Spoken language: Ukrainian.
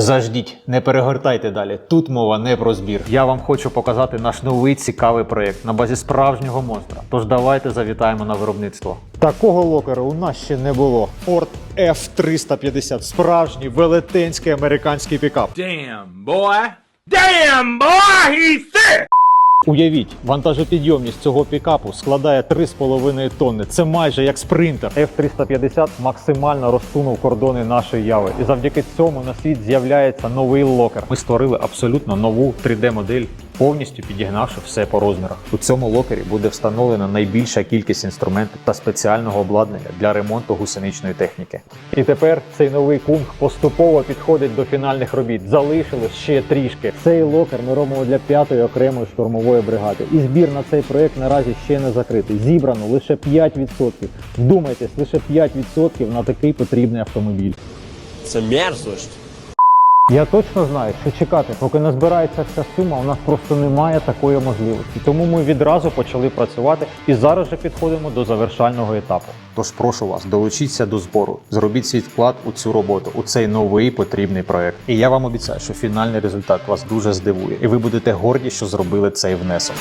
Заждіть, не перегортайте далі. Тут мова не про збір. Я вам хочу показати наш новий цікавий проєкт на базі справжнього монстра. Тож давайте завітаємо на виробництво. Такого локера у нас ще не було. Ford F350. Справжній велетенський американський пікап. Damn, boy. Damn, boy, thick. Уявіть, вантажопідйомність цього пікапу складає 3,5 тонни. Це майже як спринтер. F350 максимально розсунув кордони нашої яви, і завдяки цьому на світ з'являється новий локер. Ми створили абсолютно нову 3D-модель. Повністю підігнавши все по розмірах. У цьому локері буде встановлена найбільша кількість інструментів та спеціального обладнання для ремонту гусеничної техніки. І тепер цей новий кунг поступово підходить до фінальних робіт. Залишилось ще трішки. Цей локер ми робимо для п'ятої окремої штурмової бригади. І збір на цей проект наразі ще не закритий. Зібрано лише 5%. Вдумайтесь, лише 5% на такий потрібний автомобіль. Це мерзость. Я точно знаю, що чекати, поки назбирається вся сума, у нас просто немає такої можливості. Тому ми відразу почали працювати і зараз же підходимо до завершального етапу. Тож прошу вас, долучіться до збору, зробіть свій вклад у цю роботу, у цей новий потрібний проект. І я вам обіцяю, що фінальний результат вас дуже здивує, і ви будете горді, що зробили цей внесок.